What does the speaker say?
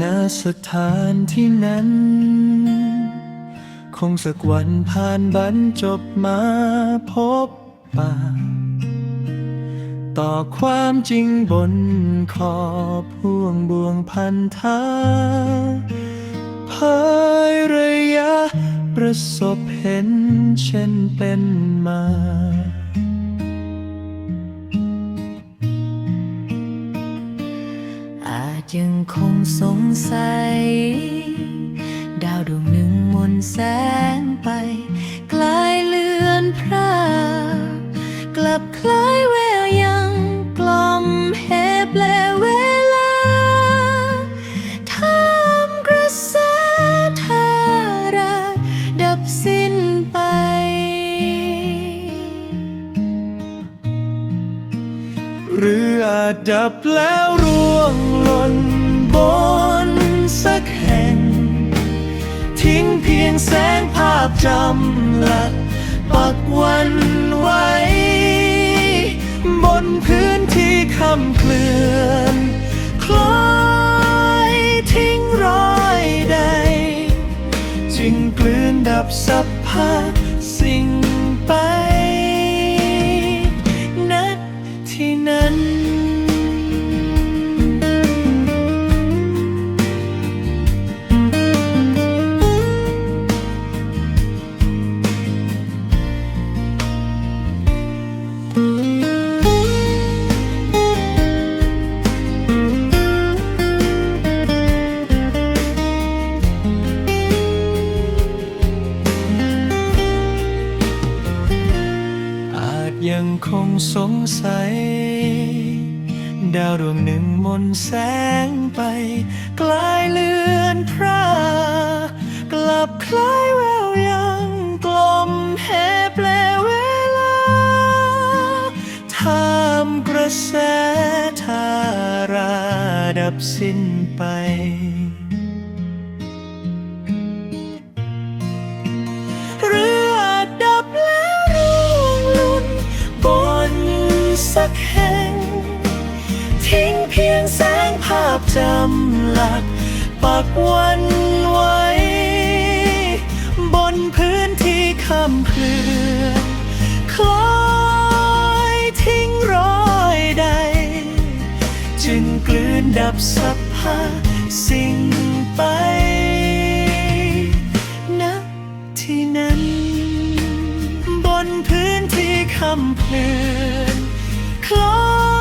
ณสถานที่นั้น คงสักวันผ่านบรรจบมาพบปะต่อความจริงบนขอบพ่วงบ่วงพันธาเผยระยะประสบเห็นเช่นเป็นมา ยังคงสงสัย ดาวดวงหนึ่งมนแสงไป กลายเลือนพรางกลับคล้าย ดับแล้วร่วงหล่นบนสักแห่ง ทิ้งเพียงแสงภาพจำหลักปักวันไว้ บนพื้นที่คำเคลื่อนคล้อยทิ้งรอยใด จึงกลืนดับสัพพะสิ่งไป นัดที่นั้น ยังคงสงสัย ดาวดวงหนึ่งมนแสงไป กลายเลือนพรากลับคล้ายแววยังกลมแหบแปลเวลาทามกระแสทาราดับสิ้นไป บจำหลัก ปักวันไว้ บนพื้นที่คำเพื่อนคล้อยทิ้งรอยใด จึงกลืนดับสัพพาสิ่งไปณนะที่นั้น บนพื้นที่คำเพลือนคล้อย